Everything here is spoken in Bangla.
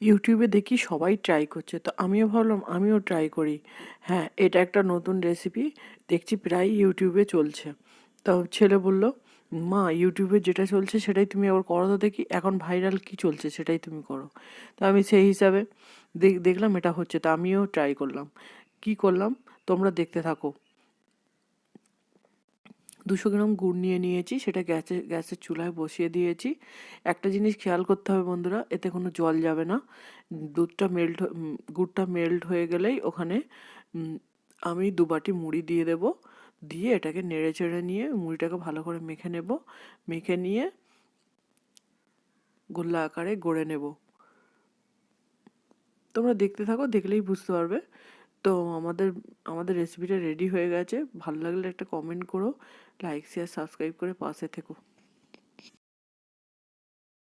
ইউটিউবে দেখি সবাই ট্রাই করছে। তো আমিও ভাবলাম, আমিও ট্রাই করি। হ্যাঁ এটা একটা নতুন রেসিপি দেখছি প্রায় ইউটিউবে চলছে। তো ছেলে বলল, মা ইউটিউবে যেটা চলছে সেটাই তুমি আবার করো। তো দেখি এখন ভাইরাল কি চলছে সেটাই তুমি করো। তো আমি সেই হিসাবে দেখ- দেখলাম এটা হচ্ছে। তো আমিও ট্রাই করলাম। কি করলাম? তোমরা দেখতে থাকো। দুশো গ্রাম গুড় নিয়ে নিয়েছি, সেটা গ্যাসে, গ্যাসের চুলায় বসিয়ে দিয়েছি। একটা জিনিস খেয়াল করতে হবে বন্ধুরা, এতে কোনো জল যাবে না। দুধটা মেল্ট গুড়টা মেল্ট হয়ে গেলেই ওখানে আমি দু বাটি মুড়ি দিয়ে দেব। দিয়ে এটাকে নেড়ে চেড়ে নিয়ে মুড়িটাকে ভালো করে মেখে নেব। মেখে নিয়ে গোল্লা আকারে গড়ে নেব। তোমরা দেখতে থাকো, দেখলেই বুঝতে পারবে। তো আমাদের আমাদের রেসিপিটা রেডি হয়ে গেছে। ভালো লাগলে একটা কমেন্ট করো লাইক শেয়ার সাবস্ক্রাইব করে পাশে থেকো।